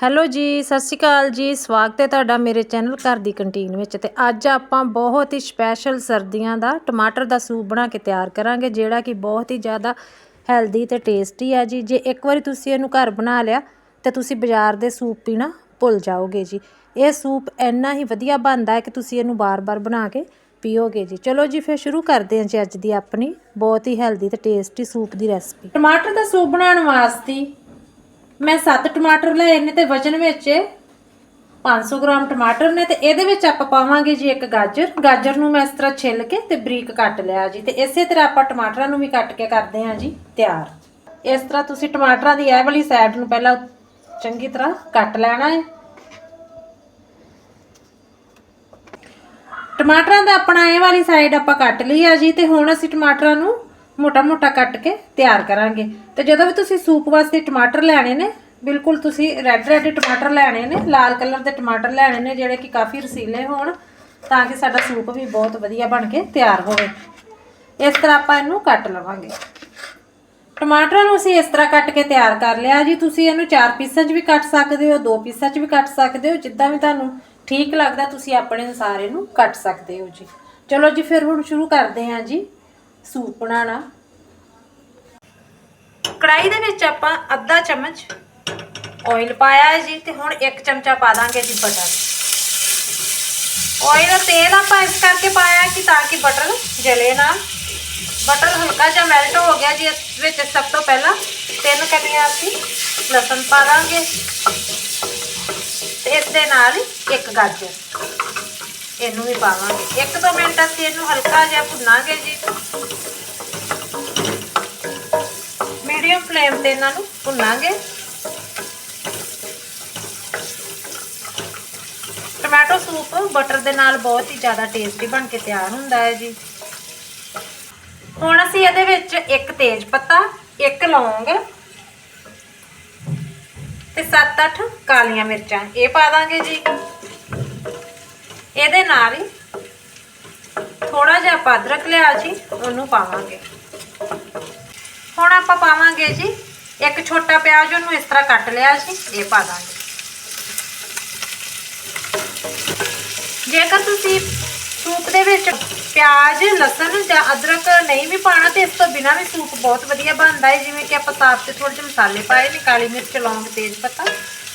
Hello ਜੀ, ਸਤਿ ਸ਼੍ਰੀ ਅਕਾਲ ਜੀ। ਸਵਾਗਤ ਹੈ ਤੁਹਾਡਾ ਮੇਰੇ ਚੈਨਲ ਘਰ ਦੀ ਕੰਟੀਨ ਵਿੱਚ ਤੇ ਅੱਜ ਆਪਾਂ ਬਹੁਤ ਹੀ ਸਪੈਸ਼ਲ ਸਰਦੀਆਂ ਦਾ ਟਮਾਟਰ ਦਾ ਸੂਪ ਬਣਾ ਕੇ ਤਿਆਰ ਕਰਾਂਗੇ, ਜਿਹੜਾ ਕਿ ਬਹੁਤ ਹੀ ਜ਼ਿਆਦਾ ਹੈਲਦੀ ਤੇ ਟੇਸਟੀ ਆ ਜੀ। ਜੇ ਇੱਕ ਵਾਰੀ ਤੁਸੀਂ ਇਹਨੂੰ ਘਰ ਬਣਾ ਲਿਆ, ਤੇ ਤੁਸੀਂ ਬਾਜ਼ਾਰ ਦੇ ਸੂਪ ਪੀਣਾ ਭੁੱਲ ਜਾਓਗੇ ਜੀ। ਇਹ ਸੂਪ ਇੰਨਾ ਹੀ ਵਧੀਆ ਬਣਦਾ ਹੈ ਕਿ ਤੁਸੀਂ ਇਹਨੂੰ ਬਾਰ-ਬਾਰ ਬਣਾ ਕੇ ਪੀਓਗੇ ਜੀ। ਚਲੋ ਜੀ, ਫਿਰ ਸ਼ੁਰੂ ਕਰਦੇ ਹਾਂ ਜੀ ਅੱਜ ਦੀ ਆਪਣੀ ਬਹੁਤ ਹੀ ਹੈਲਦੀ ਤੇ ਟੇਸਟੀ ਸੂਪ ਦੀ ਰੈਸਪੀ ਟਮਾਟਰ ਦਾ ਸੂਪ ਬਣਾਉਣ ਵਾਸਤੇ ਮੈਂ 7 ਟਮਾਟਰ ਲਏ ਨੇ ਤੇ ਵਜਨ ਵਿੱਚ 500 ਗ੍ਰਾਮ ਟਮਾਟਰ ਨੇ ਤੇ ਇਹਦੇ ਵਿੱਚ ਆਪਾਂ ਪਾਵਾਂਗੇ ਜੀ ਇੱਕ ਗਾਜਰ। ਗਾਜਰ ਨੂੰ ਮੈਂ ਇਸ ਤਰ੍ਹਾਂ ਛਿੱਲ ਕੇ ਤੇ ਬਰੀਕ ਕੱਟ ਲਿਆ ਜੀ ਤੇ ਇਸੇ ਤਰ੍ਹਾਂ ਆਪਾਂ ਟਮਾਟਰਾਂ ਨੂੰ ਵੀ ਕੱਟ ਕੇ ਕਰਦੇ ਹਾਂ ਜੀ ਤਿਆਰ। ਇਸ ਤਰ੍ਹਾਂ ਤੁਸੀਂ ਟਮਾਟਰਾਂ ਦੀ ਇਹ ਵਾਲੀ ਸਾਈਡ ਨੂੰ ਪਹਿਲਾਂ ਚੰਗੀ ਤਰ੍ਹਾਂ ਕੱਟ ਲੈਣਾ ਹੈ। ਟਮਾਟਰਾਂ ਦਾ ਆਪਣਾ ਇਹ ਵਾਲੀ ਸਾਈਡ ਆਪਾਂ ਕੱਟ ਲਈ ਆ ਜੀ ਤੇ ਹੁਣ ਅਸੀਂ ਟਮਾਟਰਾਂ ਨੂੰ ਮੋਟਾ-ਮੋਟਾ ਕੱਟ ਕੇ ਤਿਆਰ ਕਰਾਂਗੇ। ਤੇ ਜਦੋਂ ਵੀ ਤੁਸੀਂ ਸੂਪ ਵਾਸਤੇ ਟਮਾਟਰ ਲੈਣੇ ਨੇ, ਬਿਲਕੁਲ ਤੁਸੀਂ ਰੈੱਡ ਰੈੱਡ ਟਮਾਟਰ ਲੈਣੇ ਨੇ, ਲਾਲ ਕਲਰ ਦੇ ਟਮਾਟਰ ਲੈਣੇ ਨੇ, ਜਿਹੜੇ ਕਿ ਕਾਫੀ ਰਸੀਲੇ ਹੋਣ, ਤਾਂ ਕਿ ਸਾਡਾ ਸੂਪ ਵੀ ਬਹੁਤ ਵਧੀਆ ਬਣ ਕੇ ਤਿਆਰ ਹੋਵੇ। ਇਸ ਤਰ੍ਹਾਂ ਆਪਾਂ ਇਹਨੂੰ ਕੱਟ ਲਵਾਂਗੇ। ਟਮਾਟਰਾਂ ਨੂੰ ਅਸੀਂ ਇਸ ਤਰ੍ਹਾਂ ਕੱਟ ਕੇ ਤਿਆਰ ਕਰ ਲਿਆ ਜੀ। ਤੁਸੀਂ ਇਹਨੂੰ ਚਾਰ ਪੀਸਾਂ 'ਚ ਵੀ ਕੱਟ ਸਕਦੇ ਹੋ, ਦੋ ਪੀਸਾਂ 'ਚ ਵੀ ਕੱਟ ਸਕਦੇ ਹੋ, ਜਿੱਦਾਂ ਵੀ ਤੁਹਾਨੂੰ ਠੀਕ ਲੱਗਦਾ, ਤੁਸੀਂ ਆਪਣੇ ਅਨੁਸਾਰ ਇਹਨੂੰ ਕੱਟ ਸਕਦੇ ਹੋ ਜੀ। ਚਲੋ ਜੀ, ਫਿਰ ਹੁਣ ਸ਼ੁਰੂ ਕਰਦੇ ਹਾਂ ਜੀ। ਸੂਪ ਬਣਾਉਣਾ। ਕੜਾਈ ਦੇ ਵਿੱਚ ਆਪਾਂ ਅੱਧਾ ਚਮਚ ਆਇਲ ਪਾਇਆ ਹੈ ਜੀ ਤੇ ਹੁਣ ਇੱਕ ਚਮਚਾ ਪਾ ਦਾਂਗੇ ਜੀ ਬਟਰ ਆਇਲ ਤੇਲ ਆਪਾਂ ਇਸ ਕਰਕੇ ਪਾਇਆ ਕਿ ਤਾਂ ਕਿ ਬਟਰ ਜਲੇ ਨਾ। ਬਟਰ ਹਲਕਾ ਜਿਹਾ ਮੈਲਟ ਹੋ ਗਿਆ ਜੀ, ਇਸ ਵਿੱਚ ਸਭ ਤੋਂ ਪਹਿਲਾਂ ਤਿੰਨ ਕਲੀਆਂ ਅਸੀਂ ਲਸਣ ਪਾ ਦਾਂਗੇ। ਤੇ ਇਸ ਦੇ ਨਾਲ ਇੱਕ ਗਾਜਰ। ਇਹਨੂੰ ਵੀ ਪਾਵਾਂਗੇ। ਇੱਕ ਦੋ ਮਿੰਟ ਅਸੀਂ ਇਹਨੂੰ ਹਲਕਾ ਜਿਹਾ ਭੁੰਨਾਂਗੇ ਜੀ। ਮੀਡੀਅਮ ਫਲੇਮ ਤੇ ਇਹਨਾਂ ਨੂੰ ਭੁੰਨਾਂਗੇ। ਟੋਮੈਟੋ ਸੂਪ ਬਟਰ ਦੇ ਨਾਲ ਬਹੁਤ ਹੀ ਜ਼ਿਆਦਾ ਟੇਸਟੀ ਬਣ ਕੇ ਤਿਆਰ ਹੁੰਦਾ ਹੈ ਜੀ। ਹੁਣ ਅਸੀਂ ਇਹਦੇ ਵਿੱਚ ਇੱਕ ਤੇਜ ਪੱਤਾ, ਇੱਕ ਲੌਂਗ ਤੇ 7-8 ਕਾਲੀਆਂ ਮਿਰਚਾਂ ਇਹ ਪਾ ਦਾਂਗੇ ਜੀ। ਇਹਦੇ ਨਾਲ ਹੀ ਥੋੜਾ ਜਿਹਾ ਆਪਾਂ ਅਦਰਕ ਲਿਆ ਜੀ ਉਹਨੂੰ ਪਾਵਾਂਗੇ। ਹੁਣ ਆਪਾਂ ਪਾਵਾਂਗੇ ਜੀ, ਇੱਕ ਛੋਟਾ ਪਿਆਜ਼ ਉਹਨੂੰ ਇਸ ਤਰ੍ਹਾਂ ਕੱਟ ਲਿਆ ਜੀ ਇਹ ਪਾ ਦਾਂਗੇ। ਜੇਕਰ ਤੁਸੀਂ ਸੂਪ ਦੇ ਵਿੱਚ ਪਿਆਜ਼, ਲਸਣ ਜਾਂ ਅਦਰਕ ਨਹੀਂ ਵੀ ਪਾਣਾ ਤੇ ਇਸ ਤੋਂ ਬਿਨਾ ਵੀ ਸੂਪ ਬਹੁਤ ਵਧੀਆ ਬਣਦਾ ਹੈ, ਜਿਵੇਂ ਕਿ ਆਪਾਂ ਸਾਫ਼ ਤੇ ਥੋੜੇ ਜਿਹੇ ਮਸਾਲੇ ਪਾਏ ਨੇ, ਕਾਲੀ ਮਿਰਚ, ਲੌਂਗ, ਤੇਜ ਪੱਤਾ,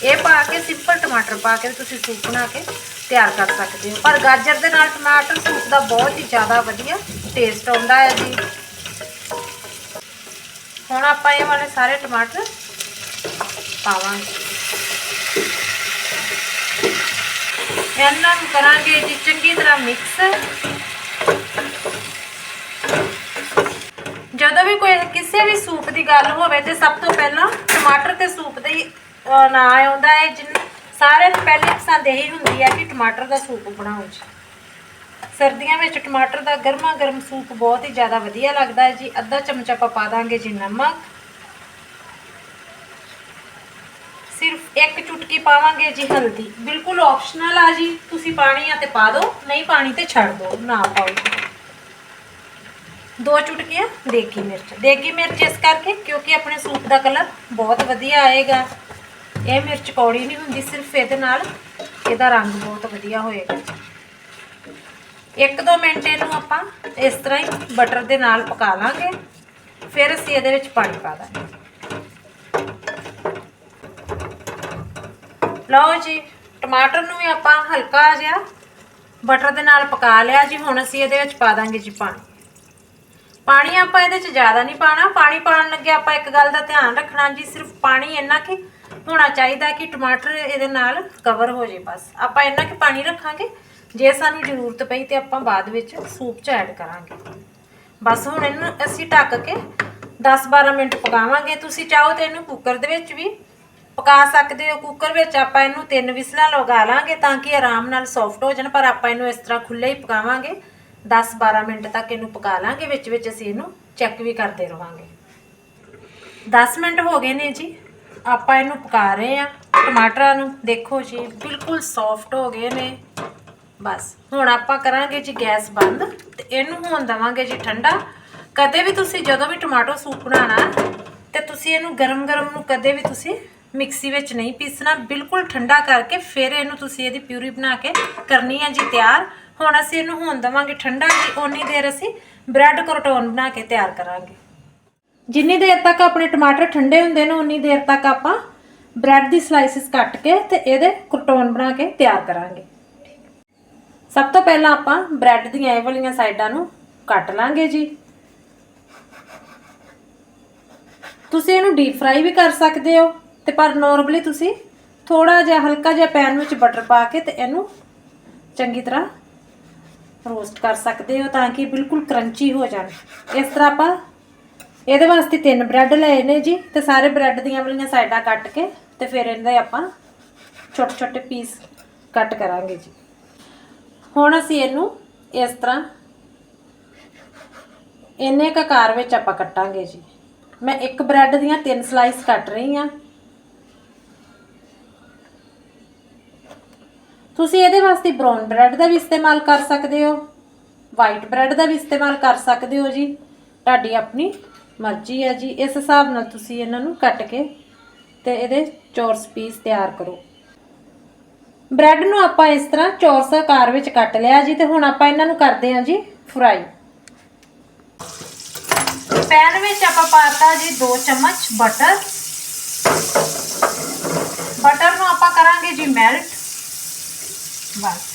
ਇਹ ਪਾ ਕੇ ਸਿੰਪਲ ਟਮਾਟਰ ਪਾ ਕੇ ਤੁਸੀਂ ਸੂਪ ਬਣਾ ਕੇ ਤਿਆਰ ਕਰ ਸਕਦੇ ਹੋ। ਪਰ ਗਾਜਰ ਦੇ ਨਾਲ ਟਮਾਟਰ ਸੂਪ ਦਾ ਬਹੁਤ ਹੀ ਜ਼ਿਆਦਾ ਵਧੀਆ ਟੇਸਟ ਆਉਂਦਾ ਹੈ ਜੀ। ਹੁਣ ਆਪਾਂ ਇਹ ਵਾਲੇ ਸਾਰੇ ਟਮਾਟਰ ਪਾਵਾਂਗੇ। ਇਹਨਾਂ ਨੂੰ ਕਰਾਂਗੇ ਜੀ ਚੰਗੀ ਤਰ੍ਹਾਂ ਮਿਕਸ ਜਦੋਂ ਵੀ ਕੋਈ ਕਿਸੇ ਵੀ ਸੂਪ ਦੀ ਗੱਲ ਹੋਵੇ ਤੇ ਸਭ ਤੋਂ ਪਹਿਲਾਂ ਟਮਾਟਰ ਤੇ ਸੂਪ ਦਾ ਹੀ ਨਾਂ ਆਉਂਦਾ ਹੈ, ਜਿਨ ਸਾਰਿਆਂ ਨੂੰ ਪਹਿਲੀ ਪਸੰਦ ਇਹੀ ਹੁੰਦੀ ਹੈ ਕਿ ਟਮਾਟਰ ਦਾ ਸੂਪ ਬਣਾਓ ਜੀ। ਸਰਦੀਆਂ ਵਿੱਚ ਟਮਾਟਰ ਦਾ ਗਰਮਾ ਗਰਮ ਸੂਪ ਬਹੁਤ ਹੀ ਜ਼ਿਆਦਾ ਵਧੀਆ ਲੱਗਦਾ ਹੈ ਜੀ। ਅੱਧਾ ਚਮਚ ਆਪਾਂ ਪਾ ਦਾਂਗੇ ਜੀ ਨਮਕ। ਸਿਰਫ ਇੱਕ ਚੁਟਕੀ ਪਾਵਾਂਗੇ ਜੀ ਹਲਦੀ। ਬਿਲਕੁਲ ਆਪਸ਼ਨਲ ਆ ਜੀ। ਤੁਸੀਂ ਪਾਣੀ ਆ ਤੇ ਪਾ ਦਿਓ ਨਹੀਂ ਪਾਣੀ ਤੇ ਛੱਡ ਦਿਓ ਨਾ ਪਾਓ ਦੋ ਚੁਟਕੀਆਂ ਦੇਗੀ ਮਿਰਚ। ਦੇਗੀ ਮਿਰਚ ਇਸ ਕਰਕੇ ਕਿਉਂਕਿ ਆਪਣੇ ਸੂਪ ਦਾ ਕਲਰ ਬਹੁਤ ਵਧੀਆ ਆਏਗਾ। ਇਹ ਮਿਰਚ ਕੌੜੀ ਨਹੀਂ ਹੁੰਦੀ, ਸਿਰਫ ਇਹਦੇ ਨਾਲ ਇਹਦਾ ਰੰਗ ਬਹੁਤ ਵਧੀਆ ਹੋਏਗਾ। ਇੱਕ ਦੋ ਮਿੰਟ ਇਹਨੂੰ ਆਪਾਂ ਇਸ ਤਰ੍ਹਾਂ ਹੀ ਬਟਰ ਦੇ ਨਾਲ ਪਕਾ ਲਾਂਗੇ, ਫਿਰ ਅਸੀਂ ਇਹਦੇ ਵਿੱਚ ਪਾਣੀ ਪਾ ਦਾਂਗੇ। ਲਓ ਜੀ, ਟਮਾਟਰ ਨੂੰ ਵੀ ਆਪਾਂ ਹਲਕਾ ਜਿਹਾ ਬਟਰ ਦੇ ਨਾਲ ਪਕਾ ਲਿਆ ਜੀ, ਹੁਣ ਅਸੀਂ ਇਹਦੇ ਵਿੱਚ ਪਾ ਦਾਂਗੇ ਜੀ ਪਾਣੀ। ਪਾਣੀ ਆਪਾਂ ਇਹਦੇ ਚ ਜ਼ਿਆਦਾ ਨਹੀਂ ਪਾਣਾ ਪਾਣੀ ਪਾਉਣ ਲੱਗੇ ਆਪਾਂ ਇੱਕ ਗੱਲ ਦਾ ਧਿਆਨ ਰੱਖਣਾ ਜੀ, ਸਿਰਫ ਪਾਣੀ ਇੰਨਾ ਕਿ ਹੋਣਾ ਚਾਹੀਦਾ ਕਿ ਟਮਾਟਰ ਇਹਦੇ ਨਾਲ ਕਵਰ ਹੋ ਜੇ ਬਸ। ਆਪਾਂ ਇੰਨਾ ਕਿ ਪਾਣੀ ਰੱਖਾਂਗੇ, ਜੇ ਸਾਨੂੰ ਜ਼ਰੂਰਤ ਪਈ ਤੇ ਆਪਾਂ ਬਾਅਦ ਵਿੱਚ ਸੂਪ ਚ ਐਡ ਕਰਾਂਗੇ। ਬਸ ਹੁਣ ਇਹਨੂੰ ਅਸੀਂ ਢੱਕ ਕੇ 10-12 ਮਿੰਟ ਪਕਾਵਾਂਗੇ। ਤੁਸੀਂ ਚਾਹੋ ਤੇ ਇਹਨੂੰ ਕੁੱਕਰ ਦੇ ਵਿੱਚ ਵੀ ਪਕਾ ਸਕਦੇ ਹੋ। ਕੁੱਕਰ ਵਿੱਚ ਆਪਾਂ ਇਹਨੂੰ ਤਿੰਨ ਵਿਸਲਾਂ ਲਗਾ ਲਾਂਗੇ ਤਾਂ ਕਿ ਆਰਾਮ ਨਾਲ ਸੌਫਟ ਹੋ ਜਾਣ, ਪਰ ਆਪਾਂ ਇਹਨੂੰ ਇਸ ਤਰ੍ਹਾਂ ਖੁੱਲੇ ਹੀ ਪਕਾਵਾਂਗੇ। 10-12 ਮਿੰਟ ਤੱਕ ਇਹਨੂੰ ਪਕਾ ਲਾਂਗੇ ਵਿੱਚ ਵਿੱਚ ਅਸੀਂ ਇਹਨੂੰ ਚੈੱਕ ਵੀ ਕਰਦੇ ਰਵਾਂਗੇ। 10 ਮਿੰਟ ਹੋ ਗਏ ਨੇ ਜੀ। ਆਪਾਂ ਇਹਨੂੰ ਪਕਾ ਰਹੇ ਆ ਟਮਾਟਰਾਂ ਨੂੰ ਦੇਖੋ ਜੀ, ਬਿਲਕੁਲ ਸੌਫਟ ਹੋ ਗਏ ਨੇ। ਬਸ, ਹੁਣ ਆਪਾਂ ਕਰਾਂਗੇ ਜੀ ਗੈਸ ਬੰਦ ਤੇ ਇਹਨੂੰ ਹੋਣ ਦਵਾਂਗੇ ਜੀ ਠੰਡਾ। ਕਦੇ ਵੀ ਤੁਸੀਂ ਜਦੋਂ ਵੀ ਟਮਾਟੋ ਸੂਪ ਬਣਾਉਣਾ, ਤੇ ਤੁਸੀਂ ਇਹਨੂੰ ਗਰਮ-ਗਰਮ ਨੂੰ ਕਦੇ ਵੀ ਤੁਸੀਂ ਮਿਕਸੀ ਵਿੱਚ ਨਹੀਂ ਪੀਸਣਾ। ਬਿਲਕੁਲ ਠੰਡਾ ਕਰਕੇ ਫਿਰ ਇਹਨੂੰ ਤੁਸੀਂ ਇਹਦੀ ਪਿਊਰੀ ਬਣਾ ਕੇ ਕਰਨੀ ਹੈ ਜੀ ਤਿਆਰ। ਹੁਣ ਅਸੀਂ ਇਹਨੂੰ ਹੋਣ ਦੇਵਾਂਗੇ ਠੰਡਾ ਜੀ, ਓਨੀ ਦੇਰ ਅਸੀਂ ਬ੍ਰੈਡ ਕਰਟੋਨ ਬਣਾ ਕੇ ਤਿਆਰ ਕਰਾਂਗੇ। ਜਿੰਨੀ ਦੇਰ ਤੱਕ ਆਪਣੇ ਟਮਾਟਰ ਠੰਡੇ ਹੁੰਦੇ ਨੇ, ਉਨੀ ਦੇਰ ਤੱਕ ਆਪਾਂ ਬ੍ਰੈਡ ਦੀ ਸਲਾਈਸਿਸ ਕੱਟ ਕੇ ਤੇ ਇਹਦੇ ਕਰਟੋਨ ਬਣਾ ਕੇ ਤਿਆਰ ਕਰਾਂਗੇ। ਸਭ ਤੋਂ ਪਹਿਲਾਂ ਆਪਾਂ ਬ੍ਰੈਡ ਦੀਆਂ ਇਹ ਵਾਲੀਆਂ ਸਾਈਡਾਂ ਨੂੰ ਕੱਟ ਲਾਂਗੇ ਜੀ। ਤੁਸੀਂ ਇਹਨੂੰ ਡੀਪ ਫਰਾਈ ਵੀ ਕਰ ਸਕਦੇ ਹੋ ਤੇ ਪਰ ਨਾਰਮਲੀ ਤੁਸੀਂ ਥੋੜਾ ਜਿਹਾ, ਹਲਕਾ ਜਿਹਾ ਪੈਨ ਵਿੱਚ ਬਟਰ ਪਾ ਕੇ ਤੇ ਇਹਨੂੰ ਚੰਗੀ ਤਰ੍ਹਾਂ ਰੋਸਟ ਕਰ ਸਕਦੇ ਹੋ ਤਾਂ ਕਿ ਬਿਲਕੁਲ ਕਰੰਚੀ ਹੋ ਜਾਣ। ਇਸ ਤਰ੍ਹਾਂ ਆਪਾਂ ਇਹਦੇ ਵਾਸਤੇ ਤਿੰਨ ਬ੍ਰੈਡ ਲਏ ਨੇ ਜੀ ਤੇ ਸਾਰੇ ਬ੍ਰੈਡ ਦੀਆਂ ਵਾਲੀਆਂ ਸਾਈਡਾਂ ਕੱਟ ਕੇ ਤੇ ਫਿਰ ਇਹਦੇ ਆਪਾਂ ਛੋਟੇ ਛੋਟੇ ਪੀਸ ਕੱਟ ਕਰਾਂਗੇ ਜੀ। ਹੁਣ ਅਸੀਂ ਇਹਨੂੰ ਇਸ ਤਰ੍ਹਾਂ ਇੰਨੇ ਕੁ ਆਕਾਰ ਵਿੱਚ ਆਪਾਂ ਕੱਟਾਂਗੇ ਜੀ। ਮੈਂ ਇੱਕ ਬ੍ਰੈਡ ਦੀਆਂ ਤਿੰਨ ਸਲਾਈਸ ਕੱਟ ਰਹੀ ਹਾਂ। ਤੁਸੀਂ ਇਹਦੇ ਵਾਸਤੇ ਬ੍ਰਾਊਨ ਬ੍ਰੈਡ ਦਾ ਵੀ ਇਸਤੇਮਾਲ ਕਰ ਸਕਦੇ ਹੋ ਵਾਈਟ ਬ੍ਰੈਡ ਦਾ ਵੀ ਇਸਤੇਮਾਲ ਕਰ ਸਕਦੇ ਹੋ ਜੀ। ਤੁਹਾਡੀ ਆਪਣੀ ਮਰਜ਼ੀ ਹੈ ਜੀ। ਇਸ ਹਿਸਾਬ ਨਾਲ ਤੁਸੀਂ ਇਹਨਾਂ ਨੂੰ ਕੱਟ ਕੇ ਤੇ ਇਹਦੇ ਚੌਰਸ ਪੀਸ ਤਿਆਰ ਕਰੋ। ਬ੍ਰੈਡ ਨੂੰ ਆਪਾਂ ਇਸ ਤਰ੍ਹਾਂ ਚੌਰਸ ਆਕਾਰ ਵਿੱਚ ਕੱਟ ਲਿਆ ਜੀ ਤੇ ਹੁਣ ਆਪਾਂ ਇਹਨਾਂ ਨੂੰ ਕਰਦੇ ਹਾਂ ਜੀ ਫਰਾਈ। ਪੈਨ ਵਿੱਚ ਆਪਾਂ ਪਾਤਾ ਜੀ 2 ਚਮਚ ਬਟਰ। ਬਟਰ ਨੂੰ ਆਪਾਂ ਕਰਾਂਗੇ ਜੀ ਮੈਲਟ। ਬਸ।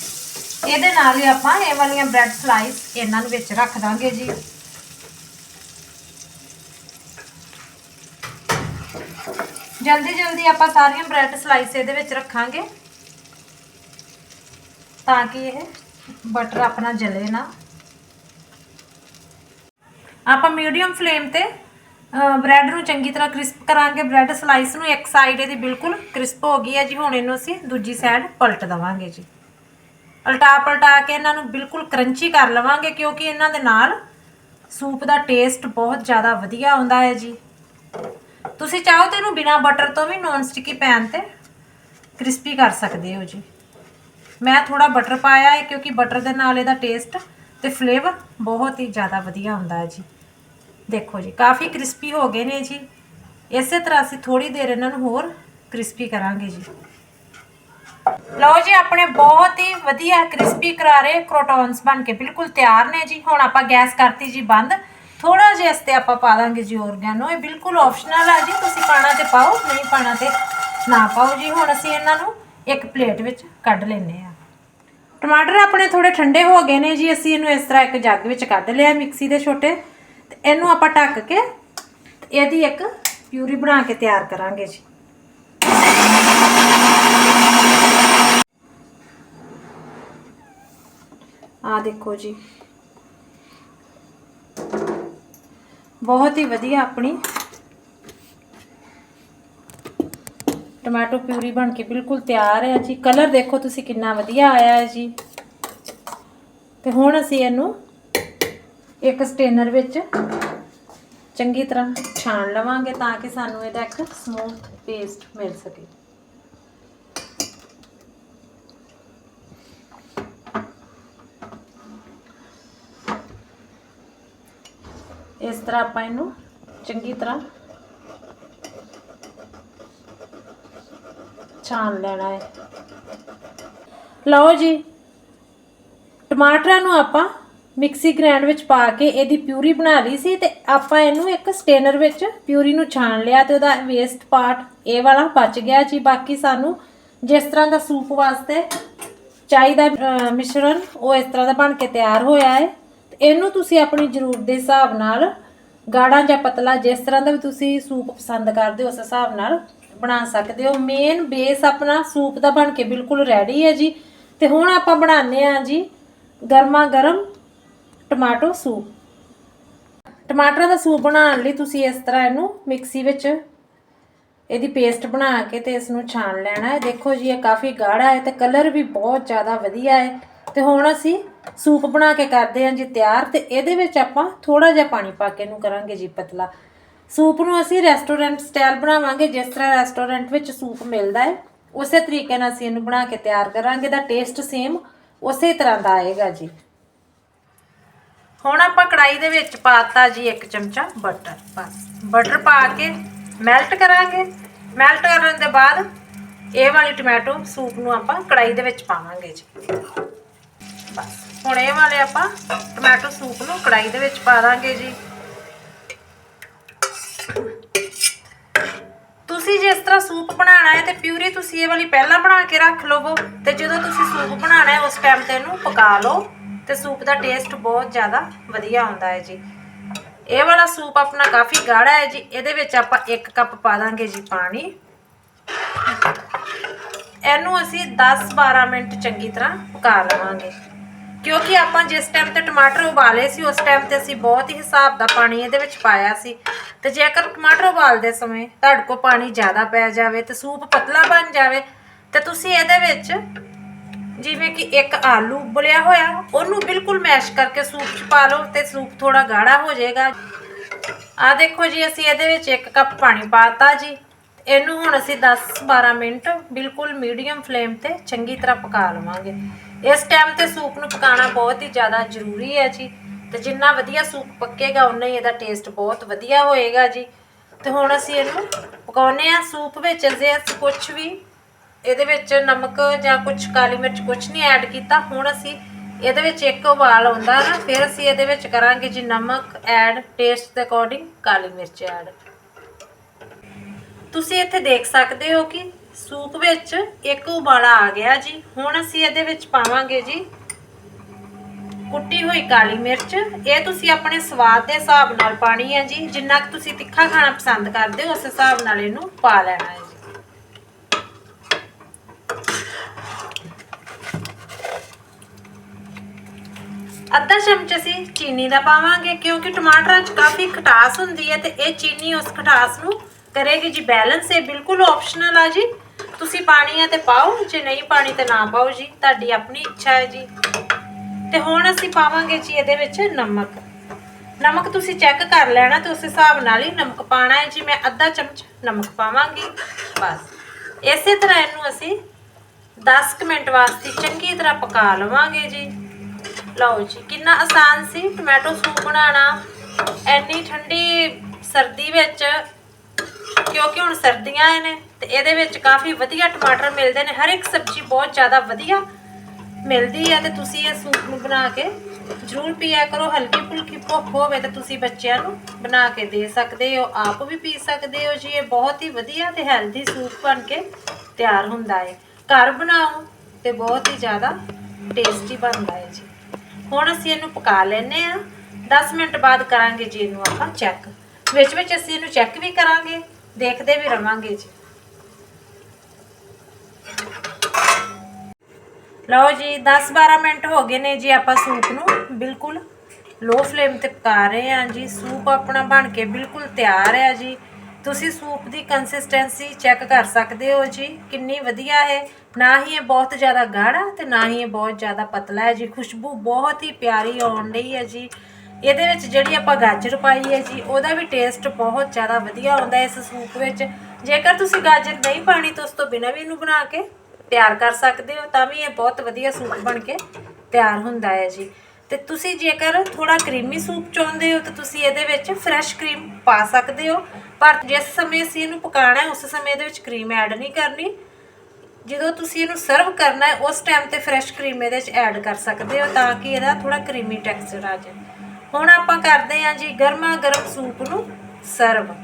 ਇਹਦੇ ਨਾਲ ਹੀ ਆਪਾਂ ਇਹ ਵਾਲੀਆਂ ਬ੍ਰੈਡ ਸਲਾਈਸ ਇਹਨਾਂ ਨੂੰ ਵਿੱਚ ਰੱਖ ਦਾਂਗੇ ਜੀ। ਜਲਦੀ ਜਲਦੀ ਆਪਾਂ ਸਾਰੀਆਂ ਬ੍ਰੈਡ ਸਲਾਈਸ ਇਹਦੇ ਵਿੱਚ ਰੱਖਾਂਗੇ। ਤਾਂ ਕਿ ਇਹ ਬਟਰ ਆਪਣਾ ਜਲੇ ਨਾ। ਆਪਾਂ ਮੀਡੀਅਮ ਫਲੇਮ ਤੇ ਬ੍ਰੈਡ ਨੂੰ ਚੰਗੀ ਤਰ੍ਹਾਂ ਕ੍ਰਿਸਪ ਕਰਾਂਗੇ। ਬ੍ਰੈਡ ਸਲਾਈਸ ਨੂੰ ਇੱਕ ਸਾਈਡ ਇਹਦੀ ਬਿਲਕੁਲ ਕ੍ਰਿਸਪ ਹੋ ਗਈ ਹੈ ਜੀ। ਹੁਣ ਇਹਨੂੰ ਅਸੀਂ ਦੂਜੀ ਸਾਈਡ ਪਲਟ ਦਵਾਂਗੇ ਜੀ। ਉਲਟਾ ਪਲਟਾ ਕੇ ਇਹਨਾਂ ਨੂੰ ਬਿਲਕੁਲ ਕਰੰਚੀ ਕਰ ਲਵਾਂਗੇ, ਕਿਉਂਕਿ ਇਹਨਾਂ ਦੇ ਨਾਲ ਸੂਪ ਦਾ ਟੇਸਟ ਬਹੁਤ ਜ਼ਿਆਦਾ ਵਧੀਆ ਆਉਂਦਾ ਹੈ ਜੀ। ਤੁਸੀਂ ਚਾਹੋ ਤੇ ਇਹਨੂੰ ਬਿਨਾ ਬਟਰ ਤੋਂ ਵੀ ਨੌਨ ਸਟਿਕੀ ਪੈਨ ਤੇ ਕ੍ਰਿਸਪੀ ਕਰ ਸਕਦੇ ਹੋ ਜੀ। ਮੈਂ ਥੋੜਾ ਬਟਰ ਪਾਇਆ ਹੈ ਕਿਉਂਕਿ ਬਟਰ ਦੇ ਨਾਲ ਇਹਦਾ ਟੇਸਟ ਤੇ ਫਲੇਵਰ ਬਹੁਤ ਹੀ ਜ਼ਿਆਦਾ ਵਧੀਆ ਹੁੰਦਾ ਹੈ ਜੀ। ਦੇਖੋ ਜੀ, ਕਾਫੀ ਕ੍ਰਿਸਪੀ ਹੋ ਗਏ ਨੇ ਜੀ। ਇਸੇ ਤਰ੍ਹਾਂ ਅਸੀਂ ਥੋੜੀ ਦੇਰ ਇਹਨਾਂ ਨੂੰ ਹੋਰ ਕ੍ਰਿਸਪੀ ਕਰਾਂਗੇ ਜੀ। ਲਓ ਜੀ, ਆਪਣੇ ਬਹੁਤ ਹੀ ਵਧੀਆ ਕ੍ਰਿਸਪੀ ਕਰਾਰੇ ਕਰੋਟੌਨਸ ਬਣ ਕੇ ਬਿਲਕੁਲ ਤਿਆਰ ਨੇ ਜੀ। ਹੁਣ ਆਪਾਂ ਗੈਸ ਕਰਤੀ ਜੀ ਬੰਦ। ਥੋੜਾ ਜਿਹਾ ਇਸ ਤੇ ਆਪਾਂ ਪਾ ਦਾਂਗੇ ਜੀ ਔਰਗੈਨੋ ਇਹ ਬਿਲਕੁਲ ਆਪਸ਼ਨਲ ਆ ਜੀ, ਤੁਸੀਂ ਪਾਣਾ ਤੇ ਪਾਓ, ਨਹੀਂ ਪਾਣਾ ਤੇ ਨਾ ਪਾਓ ਜੀ। ਹੁਣ ਅਸੀਂ ਇਹਨਾਂ ਨੂੰ ਇੱਕ ਪਲੇਟ ਵਿੱਚ ਕੱਢ ਲੈਨੇ ਆ ਟਮਾਟਰ ਆਪਣੇ ਥੋੜੇ ਠੰਡੇ ਹੋ ਗਏ ਨੇ ਜੀ, ਅਸੀਂ ਇਹਨੂੰ ਇਸ ਤਰ੍ਹਾਂ ਇੱਕ ਜੱਗ ਵਿੱਚ ਕੱਢ ਲਿਆ ਮਿਕਸੀ ਦੇ ਛੋਟੇ। ਤੇ ਇਹਨੂੰ ਆਪਾਂ ਢੱਕ ਕੇ ਇਹਦੀ ਇੱਕ ਪਿਊਰੀ ਬਣਾ ਕੇ ਤਿਆਰ ਕਰਾਂਗੇ ਜੀ। ਆ ਦੇਖੋ ਜੀ ਬਹੁਤ ਹੀ ਵਧੀਆ ਆਪਣੀ ਟਮਾਟੋ ਪਿਊਰੀ ਬਣ ਕੇ ਬਿਲਕੁਲ ਤਿਆਰ ਹੈ ਜੀ। ਕਲਰ ਦੇਖੋ ਤੁਸੀਂ ਕਿੰਨਾ ਵਧੀਆ ਆਇਆ ਹੈ ਜੀ। ਤੇ ਹੁਣ ਅਸੀਂ ਇਹਨੂੰ ਇੱਕ ਸਟੇਨਰ ਵਿੱਚ ਚੰਗੀ ਤਰ੍ਹਾਂ ਛਾਣ ਲਵਾਂਗੇ ਤਾਂ ਕਿ ਸਾਨੂੰ ਇਹਦਾ ਇੱਕ ਸਮੂਥ ਪੇਸਟ ਮਿਲ ਸਕੇ। ਇਸ ਤਰ੍ਹਾਂ ਆਪਾਂ ਇਹਨੂੰ ਚੰਗੀ ਤਰ੍ਹਾਂ ਛਾਣ ਲੈਣਾ ਹੈ। ਲਓ ਜੀ, ਟਮਾਟਰਾਂ ਨੂੰ ਆਪਾਂ ਮਿਕਸੀ ਗ੍ਰਾਈਂਡ ਵਿੱਚ ਪਾ ਕੇ ਇਹਦੀ ਪਿਊਰੀ ਬਣਾ ਲਈ ਸੀ ਤੇ ਆਪਾਂ ਇਹਨੂੰ ਇੱਕ ਸਟੇਨਰ ਵਿੱਚ ਪਿਊਰੀ ਨੂੰ ਛਾਣ ਲਿਆ ਤੇ ਉਹਦਾ ਵੇਸਟ ਪਾਰਟ ਇਹ ਵਾਲਾ ਬਚ ਗਿਆ ਜੀ। ਬਾਕੀ ਸਾਨੂੰ ਜਿਸ ਤਰ੍ਹਾਂ ਦਾ ਸੂਪ ਵਾਸਤੇ ਚਾਹੀਦਾ ਮਿਸ਼ਰਣ, ਉਹ ਇਸ ਤਰ੍ਹਾਂ ਦਾ ਬਣ ਕੇ ਤਿਆਰ ਹੋਇਆ ਹੈ। ਇਹਨੂੰ ਤੁਸੀਂ ਆਪਣੀ ਜ਼ਰੂਰਤ ਦੇ ਹਿਸਾਬ ਨਾਲ ਗਾੜਾ ਜਾਂ ਪਤਲਾ ਜਿਸ ਤਰ੍ਹਾਂ ਦਾ ਵੀ ਤੁਸੀਂ ਸੂਪ ਪਸੰਦ ਕਰਦੇ ਹੋ, ਉਸ ਹਿਸਾਬ ਨਾਲ ਬਣਾ ਸਕਦੇ ਹੋ। ਮੇਨ ਬੇਸ ਆਪਣਾ ਸੂਪ ਦਾ ਬਣ ਕੇ ਬਿਲਕੁਲ ਰੈਡੀ ਹੈ ਜੀ। ਤੇ ਹੁਣ ਆਪਾਂ ਬਣਾਉਂਦੇ ਆ ਜੀ ਗਰਮਾ ਗਰਮ ਟਮਾਟੋ ਸੂਪ। ਟਮਾਟਰਾਂ ਦਾ ਸੂਪ ਬਣਾਉਣ ਲਈ ਤੁਸੀਂ ਇਸ ਤਰ੍ਹਾਂ ਇਹਨੂੰ ਮਿਕਸੀ ਵਿੱਚ ਇਹਦੀ ਪੇਸਟ ਬਣਾ ਕੇ ਤੇ ਇਸ ਨੂੰ ਛਾਣ ਲੈਣਾ ਹੈ। ਦੇਖੋ ਜੀ, ਇਹ ਕਾਫੀ ਗਾੜਾ ਹੈ ਤੇ ਕਲਰ ਵੀ ਬਹੁਤ ਜ਼ਿਆਦਾ ਵਧੀਆ ਹੈ। ਤੇ ਹੁਣ ਅਸੀਂ ਸੂਪ ਬਣਾ ਕੇ ਕਰਦੇ ਹਾਂ ਜੀ ਤਿਆਰ ਤੇ ਇਹਦੇ ਵਿੱਚ ਆਪਾਂ ਥੋੜਾ ਜਿਹਾ ਪਾਣੀ ਪਾ ਕੇ ਇਹਨੂੰ ਕਰਾਂਗੇ ਜੀ ਪਤਲਾ। ਸੂਪ ਨੂੰ ਅਸੀਂ ਰੈਸਟੋਰੈਂਟ ਸਟਾਈਲ ਬਣਾਵਾਂਗੇ, ਜਿਸ ਤਰ੍ਹਾਂ ਰੈਸਟੋਰੈਂਟ ਵਿੱਚ ਸੂਪ ਮਿਲਦਾ ਹੈ, ਉਸੇ ਤਰੀਕੇ ਨਾਲ ਅਸੀਂ ਇਹਨੂੰ ਬਣਾ ਕੇ ਤਿਆਰ ਕਰਾਂਗੇ ਦਾ ਟੇਸਟ ਸੇਮ ਉਸੇ ਤਰ੍ਹਾਂ ਦਾ ਆਏਗਾ ਜੀ। ਹੁਣ ਆਪਾਂ ਕੜਾਈ ਦੇ ਵਿੱਚ ਪਾਤਾ ਜੀ ਇੱਕ ਚਮਚਾ ਬਟਰ ਬਸ। ਬਟਰ ਪਾ ਕੇ ਮੈਲਟ ਕਰਾਂਗੇ। ਮੈਲਟ ਕਰਨ ਦੇ ਬਾਅਦ ਇਹ ਵਾਲੀ ਟੋਮੈਟੋ ਸੂਪ ਨੂੰ ਆਪਾਂ ਕੜਾਈ ਦੇ ਵਿੱਚ ਪਾਵਾਂਗੇ ਜੀ। ਬਸ। ਹੁਣ ਇਹ ਵਾਲੇ ਆਪਾਂ ਟੋਮੈਟੋ ਸੂਪ ਨੂੰ ਕੜਾਈ ਦੇ ਵਿੱਚ ਪਾ ਦਾਂਗੇ ਜੀ। ਤੁਸੀਂ ਜਿਸ ਤਰ੍ਹਾਂ ਸੂਪ ਬਣਾਉਣਾ ਹੈ ਤੇ ਪਿਊਰੀ ਤੁਸੀਂ ਇਹ ਵਾਲੀ ਪਹਿਲਾਂ ਬਣਾ ਕੇ ਰੱਖ ਲਵੋ ਤੇ ਜਦੋਂ ਤੁਸੀਂ ਸੂਪ ਬਣਾਉਣਾ ਹੈ ਉਸ ਟਾਈਮ ਤੇ ਇਹਨੂੰ ਪਕਾ ਲਓ, ਤੇ ਸੂਪ ਦਾ ਟੇਸਟ ਬਹੁਤ ਜ਼ਿਆਦਾ ਵਧੀਆ ਆਉਂਦਾ ਹੈ ਜੀ। ਇਹ ਵਾਲਾ ਸੂਪ ਆਪਣਾ ਕਾਫੀ ਗਾੜਾ ਹੈ ਜੀ, ਇਹਦੇ ਵਿੱਚ ਆਪਾਂ 1 ਕੱਪ ਪਾ ਦਾਂਗੇ ਜੀ ਪਾਣੀ। ਇਹਨੂੰ ਅਸੀਂ 10-12 ਮਿੰਟ ਚੰਗੀ ਤਰ੍ਹਾਂ ਪਕਾ ਲਵਾਂਗੇ। ਕਿਉਂਕਿ ਆਪਾਂ ਜਿਸ ਟਾਈਮ ਤੇ ਟਮਾਟਰ ਉਬਾਲੇ ਸੀ, ਉਸ ਟਾਈਮ ਤੇ ਅਸੀਂ ਬਹੁਤ ਹੀ ਹਿਸਾਬ ਦਾ ਪਾਣੀ ਇਹਦੇ ਵਿੱਚ ਪਾਇਆ ਸੀ। ਤੇ ਜੇਕਰ ਟਮਾਟਰ ਉਬਾਲਦੇ ਸਮੇਂ ਤੁਹਾਡੇ ਕੋਲ ਪਾਣੀ ਜ਼ਿਆਦਾ ਪੈ ਜਾਵੇ ਤੇ ਸੂਪ ਪਤਲਾ ਬਣ ਜਾਵੇ, ਤੇ ਤੁਸੀਂ ਇਹਦੇ ਵਿੱਚ ਜਿਵੇਂ ਕਿ ਇੱਕ ਆਲੂ ਉਬਲਿਆ ਹੋਇਆ, ਉਹਨੂੰ ਬਿਲਕੁਲ ਮੈਸ਼ ਕਰਕੇ ਸੂਪ 'ਚ ਪਾ ਲਓ ਤੇ ਸੂਪ ਥੋੜਾ ਗਾੜਾ ਹੋ ਜਾਏਗਾ। ਆ ਦੇਖੋ ਜੀ, ਅਸੀਂ ਇਹਦੇ ਵਿੱਚ 1 ਕੱਪ ਪਾਣੀ ਪਾਤਾ ਜੀ। ਇਹਨੂੰ ਹੁਣ ਅਸੀਂ 10-12 ਮਿੰਟ ਬਿਲਕੁਲ ਮੀਡੀਅਮ ਫਲੇਮ ਤੇ ਚੰਗੀ ਤਰ੍ਹਾਂ ਪਕਾ ਲਵਾਂਗੇ। ਇਸ ਟਾਈਮ ਤੇ ਸੂਪ ਨੂੰ ਪਕਾਉਣਾ ਬਹੁਤ ਹੀ ਜ਼ਿਆਦਾ ਜ਼ਰੂਰੀ ਹੈ ਜੀ। ਤੇ ਜਿੰਨਾ ਵਧੀਆ ਸੂਪ ਪੱਕੇਗਾ ਉਨਾ ਹੀ ਇਹਦਾ ਟੇਸਟ ਬਹੁਤ ਵਧੀਆ ਹੋਏਗਾ ਜੀ। ਤੇ ਹੁਣ ਅਸੀਂ ਇਹਨੂੰ ਪਕਾਉਨੇ ਆ ਸੂਪ ਵਿੱਚ। ਜੇ ਅਸੀਂ ਕੁਝ ਵੀ ਇਹਦੇ ਵਿੱਚ ਨਮਕ ਜਾਂ ਕੁਝ ਕਾਲੀ ਮਿਰਚ ਕੁਝ ਨਹੀਂ ਐਡ ਕੀਤਾ, ਹੁਣ ਅਸੀਂ ਇਹਦੇ ਵਿੱਚ ਇੱਕ ਉਬਾਲ ਆਉਂਦਾ ਨਾ, ਫਿਰ ਅਸੀਂ ਇਹਦੇ ਵਿੱਚ ਕਰਾਂਗੇ ਜੀ ਨਮਕ ਐਡ ਟੇਸਟ ਦੇ ਅਕੋਰਡਿੰਗ ਕਾਲੀ ਮਿਰਚ ਐਡ ਤੁਸੀਂ ਇੱਥੇ ਦੇਖ ਸਕਦੇ ਹੋ ਕਿ ਸੂਪ ਵਿੱਚ ਇੱਕ ਉਬਾਲਾ ਆ ਗਿਆ ਜੀ। ਹੁਣ ਅਸੀਂ ਇਹਦੇ ਵਿੱਚ ਪਾਵਾਂਗੇ ਜੀ ਕੁੱਟੀ ਹੋਈ ਕਾਲੀ ਮਿਰਚ। ਇਹ ਤੁਸੀਂ ਆਪਣੇ ਸਵਾਦ ਦੇ ਹਿਸਾਬ ਨਾਲ ਪਾਣੀ ਹੈ ਜੀ। ਜਿੰਨਾ ਕਿ ਤੁਸੀਂ ਤਿੱਖਾ ਖਾਣਾ ਪਸੰਦ ਕਰਦੇ ਹੋ, ਉਸ ਹਿਸਾਬ ਨਾਲ ਇਹਨੂੰ ਪਾ ਲੈਣਾ ਹੈ ਜੀ। ਅੱਧਾ ਚਮਚ ਅਸੀਂ ਚੀਨੀ ਦਾ ਪਾਵਾਂਗੇ, ਕਿਉਂਕਿ ਟਮਾਟਰਾਂ 'ਚ ਕਾਫੀ ਖਟਾਸ ਹੁੰਦੀ ਹੈ ਤੇ ਇਹ ਚੀਨੀ ਉਸ ਖਟਾਸ ਨੂੰ ਕਰੇਗੀ ਜੀ। ਬੈਲੈਂਸ ਇਹ ਬਿਲਕੁਲ ਆਪਸ਼ਨਲ ਆ ਜੀ। ਤੁਸੀਂ ਪਾਣੀ ਹੈ ਤੇ ਪਾਓ, ਜੇ ਨਹੀਂ ਪਾਣੀ ਤੇ ਨਾ ਪਾਓ ਜੀ, ਤੁਹਾਡੀ ਆਪਣੀ ਇੱਛਾ ਹੈ ਜੀ। ਤੇ ਹੁਣ ਅਸੀਂ ਪਾਵਾਂਗੇ ਜੀ ਇਹਦੇ ਵਿੱਚ ਨਮਕ। ਨਮਕ ਤੁਸੀਂ ਚੈੱਕ ਕਰ ਲੈਣਾ ਤੇ ਉਸ ਹਿਸਾਬ ਨਾਲ ਹੀ ਨਮਕ ਪਾਣਾ ਹੈ। ਜੀ ਮੈਂ ਅੱਧਾ ਚਮਚ ਨਮਕ ਪਾਵਾਂਗੀ, ਬਸ। ਇਸੇ ਤਰ੍ਹਾਂ ਇਹਨੂੰ ਅਸੀਂ 10 ਕੁ ਮਿੰਟ ਵਾਸਤੇ ਚੰਗੀ ਤਰ੍ਹਾਂ ਪਕਾ ਲਵਾਂਗੇ ਜੀ। ਲਓ ਜੀ, ਕਿੰਨਾ ਆਸਾਨ ਸੀ, ਟੋਮੈਟੋ ਸੂਪ ਬਣਾਉਣਾ। ਐਨੀ ਠੰਡੀ ਸਰਦੀ ਵਿੱਚ, ਕਿਉਂਕਿ ਹੁਣ ਸਰਦੀਆਂ ਨੇ ਤੇ ਇਹਦੇ ਵਿੱਚ ਕਾਫੀ ਵਧੀਆ ਟਮਾਟਰ ਮਿਲਦੇ ਨੇ। ਹਰ ਇੱਕ ਸਬਜ਼ੀ ਬਹੁਤ ਜ਼ਿਆਦਾ ਵਧੀਆ ਮਿਲਦੀ ਹੈ ਤੇ ਤੁਸੀਂ ਇਹ ਸੂਪ ਨੂੰ ਬਣਾ ਕੇ ਜ਼ਰੂਰ ਪੀਆ ਕਰੋ। ਹਲਕੀ ਫੁਲਕੀ ਭੁੱਖ ਹੋਵੇ ਤਾਂ ਤੁਸੀਂ ਬੱਚਿਆਂ ਨੂੰ ਬਣਾ ਕੇ ਦੇ ਸਕਦੇ ਹੋ, ਆਪ ਵੀ ਪੀ ਸਕਦੇ ਹੋ ਜੀ। ਇਹ ਬਹੁਤ ਹੀ ਵਧੀਆ ਤੇ ਹੈਲਦੀ ਸੂਪ ਬਣ ਕੇ ਤਿਆਰ ਹੁੰਦਾ ਹੈ। ਘਰ ਬਣਾਓ ਤੇ ਬਹੁਤ ਹੀ ਜ਼ਿਆਦਾ ਟੇਸਟੀ ਬਣਦਾ ਹੈ ਜੀ। ਹੁਣ ਅਸੀਂ ਇਹਨੂੰ ਪਕਾ ਲੈਨੇ ਆ 10 ਮਿੰਟ ਬਾਅਦ ਕਰਾਂਗੇ ਜੀ ਇਹਨੂੰ ਆਪਾਂ ਚੈੱਕ। ਵਿੱਚ ਵਿੱਚ ਅਸੀਂ ਇਹਨੂੰ ਚੈੱਕ ਵੀ ਕਰਾਂਗੇ, ਦੇਖਦੇ ਵੀ ਰਵਾਂਗੇ ਜੀ। ਲਓ ਜੀ 10-12 ਮਿੰਟ ਹੋ ਗਏ ਨੇ ਜੀ ਆਪਾਂ ਸੂਪ ਨੂੰ। ਬਿਲਕੁਲ ਲੋ ਫਲੇਮ ਤੇ ਪਕਾ ਰਹੇ ਹਾਂ ਜੀ। ਸੂਪ ਆਪਣਾ ਬਣ ਕੇ ਬਿਲਕੁਲ ਤਿਆਰ ਹੈ ਜੀ। ਤੁਸੀਂ ਸੂਪ ਦੀ ਕੰਸਿਸਟੈਂਸੀ ਚੈੱਕ ਕਰ ਸਕਦੇ ਹੋ ਜੀ। ਕਿੰਨੀ ਵਧੀਆ ਹੈ। ਨਾ ਹੀ ਇਹ ਬਹੁਤ ਜ਼ਿਆਦਾ ਗਾੜਾ ਤੇ ਨਾ ਹੀ ਇਹ ਬਹੁਤ ਜ਼ਿਆਦਾ ਪਤਲਾ ਹੈ ਜੀ। ਖੁਸ਼ਬੂ ਬਹੁਤ ਹੀ ਪਿਆਰੀ ਆਉਣ ਰਹੀ ਹੈ ਜੀ। ਇਹਦੇ ਵਿੱਚ ਜਿਹੜੀ ਆਪਾਂ ਗਾਜਰ ਪਾਈ ਹੈ ਜੀ, ਉਹਦਾ ਵੀ ਟੇਸਟ ਬਹੁਤ ਜ਼ਿਆਦਾ ਵਧੀਆ ਆਉਂਦਾ ਇਸ ਸੂਪ ਵਿੱਚ। ਜੇਕਰ ਤੁਸੀਂ ਗਾਜਰ ਨਹੀਂ ਪਾਣੀ ਤਾਂ ਉਸ ਤੋਂ ਬਿਨਾਂ ਵੀ ਇਹਨੂੰ ਬਣਾ ਕੇ ਤਿਆਰ ਕਰ ਸਕਦੇ ਹੋ, ਤਾਂ ਵੀ ਇਹ ਬਹੁਤ ਵਧੀਆ ਸੂਪ ਬਣ ਕੇ ਤਿਆਰ ਹੁੰਦਾ ਹੈ ਜੀ। ਤੇ ਤੁਸੀਂ ਜੇਕਰ ਥੋੜਾ ਕਰੀਮੀ ਸੂਪ ਚਾਹੁੰਦੇ ਹੋ, ਤਾਂ ਤੁਸੀਂ ਇਹਦੇ ਵਿੱਚ ਫਰੈਸ਼ ਕਰੀਮ ਪਾ ਸਕਦੇ ਹੋ। ਪਰ ਜਿਸ ਸਮੇਂ ਅਸੀਂ ਇਹਨੂੰ ਪਕਾਉਣਾ ਹੈ, ਉਸ ਸਮੇਂ ਇਹਦੇ ਵਿੱਚ ਕਰੀਮ ਐਡ ਨਹੀਂ ਕਰਨੀ। ਜਦੋਂ ਤੁਸੀਂ ਇਹਨੂੰ ਸਰਵ ਕਰਨਾ ਹੈ, ਉਸ ਟਾਈਮ ਤੇ ਫਰੈਸ਼ ਕਰੀਮ ਇਹਦੇ ਵਿੱਚ ਐਡ ਕਰ ਸਕਦੇ ਹੋ, ਤਾਂ ਕਿ ਇਹਦਾ ਥੋੜਾ ਕਰੀਮੀ ਟੈਕਸਚਰ ਆ ਜਾਏ। ਹੁਣ ਆਪਾਂ ਕਰਦੇ ਹਾਂ ਜੀ ਗਰਮਾ ਗਰਮ ਸੂਪ ਨੂੰ ਸਰਵ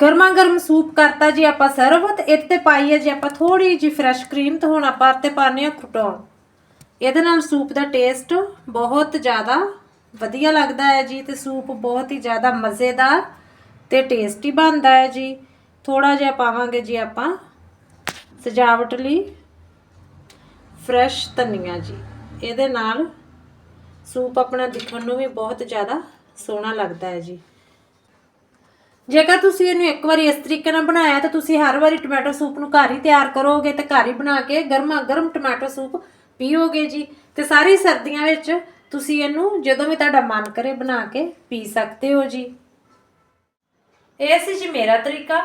ਗਰਮਾ ਗਰਮ ਸੂਪ ਕਰਤਾ ਜੀ ਆਪਾਂ ਸਰਵ ਤੇ ਇਹਦੇ ਤੇ ਪਾਈ ਹੈ ਜੀ ਆਪਾਂ ਥੋੜੀ ਜੀ ਫਰੈਸ਼ ਕਰੀਮ ਤੇ ਹੁਣ ਆਪਾਂ ਤੇ ਪਾਣੇ ਆ ਖਟਾਉਣ ਇਹਦੇ ਨਾਲ ਸੂਪ ਦਾ ਟੇਸਟ ਬਹੁਤ ਜ਼ਿਆਦਾ ਵਧੀਆ ਲੱਗਦਾ ਹੈ ਜੀ ਤੇ ਸੂਪ ਬਹੁਤ ਹੀ ਜ਼ਿਆਦਾ ਮਜ਼ੇਦਾਰ ਤੇ ਟੇਸਟੀ ਬਣਦਾ ਹੈ ਜੀ। ਥੋੜਾ ਜਿਹਾ ਪਾਵਾਂਗੇ ਜੀ ਆਪਾਂ ਸਜਾਵਟ ਲਈ ਫਰੈਸ਼ ਧਨੀਆ ਜੀ। ਇਹਦੇ ਨਾਲ ਸੂਪ ਆਪਣਾ ਦਿਖਣ ਨੂੰ ਵੀ ਬਹੁਤ ਜ਼ਿਆਦਾ ਸੋਹਣਾ ਲੱਗਦਾ ਹੈ ਜੀ। ਜੇਕਰ ਤੁਸੀਂ ਇਹਨੂੰ ਇੱਕ ਵਾਰੀ ਇਸ ਤਰੀਕੇ ਨਾਲ ਬਣਾਇਆ, ਤਾਂ ਤੁਸੀਂ ਹਰ ਵਾਰੀ ਟੋਮੈਟੋ ਸੂਪ ਨੂੰ ਘਰ ਹੀ ਤਿਆਰ ਕਰੋਗੇ ਤੇ ਘਰ ਹੀ ਬਣਾ ਕੇ ਗਰਮਾ ਗਰਮ ਟੋਮੈਟੋ ਸੂਪ ਪੀਓਗੇ ਜੀ। ਤੇ ਸਾਰੀ ਸਰਦੀਆਂ ਵਿੱਚ ਤੁਸੀਂ ਇਹਨੂੰ ਜਦੋਂ ਵੀ ਤੁਹਾਡਾ ਮਨ ਕਰੇ ਬਣਾ ਕੇ ਪੀ ਸਕਦੇ ਹੋ ਜੀ। ਇਹ ਸੀ ਜੀ ਮੇਰਾ ਤਰੀਕਾ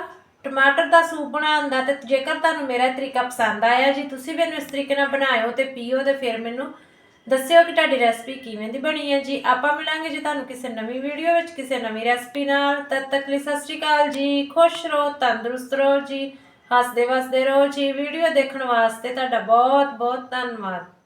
ਟਮਾਟਰ ਦਾ ਸੂਪ ਬਣਾਉਣ ਦਾ। ਤੇ ਜੇਕਰ ਤੁਹਾਨੂੰ ਮੇਰਾ ਤਰੀਕਾ ਪਸੰਦ ਆਇਆ ਜੀ, ਤੁਸੀਂ ਵੀ ਇਹਨੂੰ ਇਸ ਤਰੀਕੇ ਨਾਲ ਬਣਾਇਓ ਤੇ ਪੀਓ ਤੇ ਫਿਰ ਮੈਨੂੰ ਦੱਸਿਓ ਕਿ ਤੁਹਾਡੀ ਰੈਸਪੀ ਕਿਵੇਂ ਦੀ ਬਣੀ ਹੈ ਜੀ। ਆਪਾਂ ਮਿਲਾਂਗੇ ਜੀ ਤੁਹਾਨੂੰ ਕਿਸੇ ਨਵੀਂ ਵੀਡੀਓ ਵਿੱਚ, ਕਿਸੇ ਨਵੀਂ ਰੈਸਪੀ ਨਾਲ। ਤਦ ਤੱਕ ਲਈ ਸਤਿ ਸ਼੍ਰੀ ਅਕਾਲ ਜੀ। ਖੁਸ਼ ਰਹੋ, ਤੰਦਰੁਸਤ ਰਹੋ ਜੀ। ਹੱਸਦੇ ਵਸਦੇ ਰਹੋ ਜੀ। ਵੀਡੀਓ ਦੇਖਣ ਵਾਸਤੇ ਤੁਹਾਡਾ ਬਹੁਤ ਬਹੁਤ ਧੰਨਵਾਦ।